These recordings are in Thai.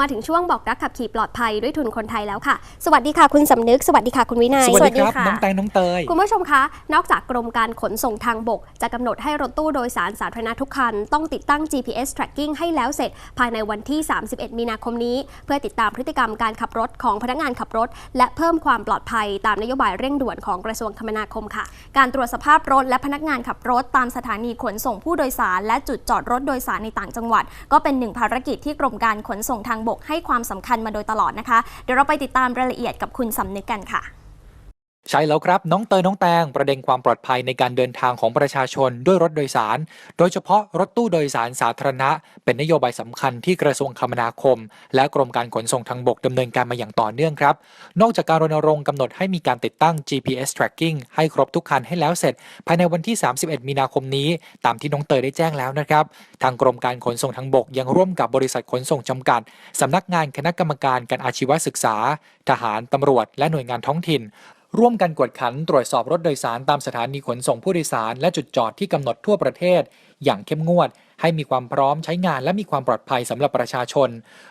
มาถึงช่วงบอกรักขับขี่ปลอดภัยด้วยทุนคนไทยแล้วค่ะ สวัสดีค่ะคุณสำนึก สวัสดีค่ะคุณวินัย สวัสดีครับสวัสดีค่ะน้องแตงน้องเตย คุณผู้ชมคะ นอกจากกรมการขนส่งทางบก จะกำหนดให้รถตู้โดยสารสาธารณะทุกคัน ต้องติดตั้ง GPS tracking ให้แล้วเสร็จ ภายในวันที่ 31 มีนาคมนี้ เพื่อติดตามพฤติกรรมการขับรถของพนักงานขับรถ และเพิ่มความปลอดภัยตามนโยบายเร่งด่วนของกระทรวงคมนาคมค่ะ การตรวจสภาพรถและพนักงานขับรถ ตามสถานีขนส่งผู้โดยสาร และจุดจอดรถโดยสารในต่างจังหวัด ก็เป็นหนึ่งภารกิจที่กรมการขนส่งทางบกให้ความสำคัญมาโดยตลอดนะคะ เดี๋ยวเราไปติดตามรายละเอียดกับคุณสำนึกกันค่ะ ใช่แล้วครับน้องเตยน้องแตงประเด็นความปลอดภัยในการเดินทางของประชาชนด้วยรถโดยสาร โดยเฉพาะรถตู้โดยสารสาธารณะ เป็นนโยบายสำคัญที่กระทรวงคมนาคม และกรมการขนส่งทางบกดำเนินการมาอย่างต่อเนื่องครับ นอกจากการรณรงค์กำหนดให้มีการติดตั้ง GPS tracking ให้ครบทุกคันให้แล้วเสร็จ ภายในวันที่ 31 มีนาคมนี้ ตามที่น้องเตยได้แจ้งแล้วนะครับทางกรมการขนส่งทางบกยังร่วมกับบริษัทขนส่งจำกัดสำนักงานคณะกรรมการการอาชีวศึกษา ทหารตำรวจ และหน่วยงานท้องถิ่น ร่วมกันกวดขันตรวจสอบรถโดยสารตามสถานีขนส่งผู้โดยสาร และจุดจอดที่กำหนดทั่วประเทศ อย่างเข้มงวด ให้มีความพร้อมใช้งานและมีความปลอดภัยสำหรับประชาชน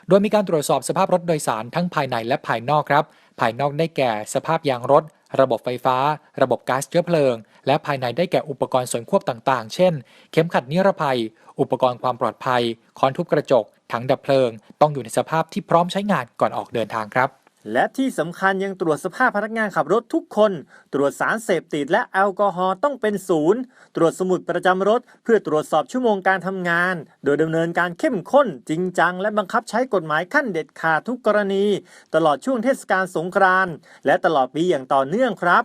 โดยมีการตรวจสอบสภาพรถโดยสารทั้งภายในและภายนอกครับ ภายนอกได้แก่สภาพยางรถ ระบบไฟฟ้า ระบบก๊าซเชื้อเพลิง และภายในได้แก่อุปกรณ์ส่วนควบต่างๆ เช่น เข็มขัดนิรภัย อุปกรณ์ความปลอดภัยค้อนทุบกระจกถังดับเพลิง ต้องอยู่ในสภาพที่พร้อมใช้งานก่อนออกเดินทางครับ และที่สำคัญยังตรวจสภาพพนักงานขับรถทุกคน ตรวจสารเสพติดและแอลกอฮอล์ต้องเป็นศูนย์ ตรวจสมุดประจำรถ เพื่อตรวจสอบชั่วโมงการทำงาน โดยดำเนินการเข้มข้น จริงจัง และบังคับใช้กฎหมายขั้นเด็ดขาดทุกกรณี ตลอดช่วงเทศกาลสงกรานต์และตลอดปีอย่างต่อเนื่องครับ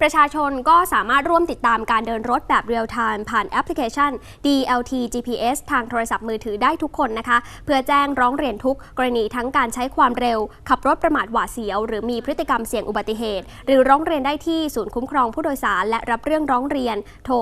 ประชาชนก็สามารถร่วมติดตามการเดินรถแบบเรียลไทม์ผ่านแอปพลิเคชัน DLT GPS ทางโทรศัพท์มือถือได้ทุกคนนะคะ เพื่อแจ้งร้องเรียนทุกกรณีทั้งการใช้ความเร็ว ขับรถประมาทหวาดเสียว หรือมีพฤติกรรมเสี่ยงอุบัติเหตุ หรือร้องเรียนได้ที่ศูนย์คุ้มครองผู้โดยสาร และรับเรื่องร้องเรียนโทร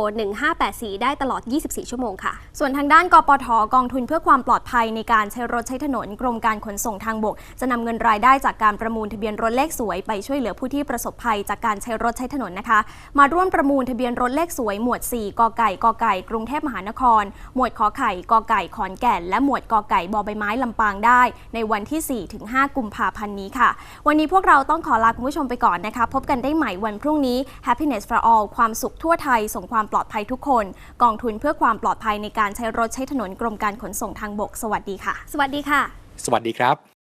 1584 ได้ตลอด 24 ชั่วโมงค่ะ ส่วนทางด้านกปทกองทุนเพื่อความปลอดภัยในการใช้รถใช้ถนนกรมการขนส่งทางบก จะนำเงินรายได้จากการประมูลทะเบียนรถเลขสวยไปช่วยเหลือผู้ที่ประสบภัยจากการใช้รถใช้ถนนนะคะ มาร่วมประมูลทะเบียนรถเลขสวยหมวด 4กไก่กไก่กรุงเทพมหานคร หมวดขอไข่กไก่ขอนแก่น และหมวดกไก่บอใบไม้ลำปางได้ ในวันที่4ถึง5กุมภาพันธ์นี้ค่ะ วันนี้พวกเราต้องขอลาคุณผู้ชมไปก่อนนะคะ พบกันได้ใหม่วันพรุ่งนี้ Happiness for all ความสุขทั่วไทย ส่งความปลอดภัยทุกคน กองทุนเพื่อความปลอดภัยในการใช้รถใช้ถนนกรมการขนส่งทางบก สวัสดีค่ะ สวัสดีค่ะ สวัสดีครับ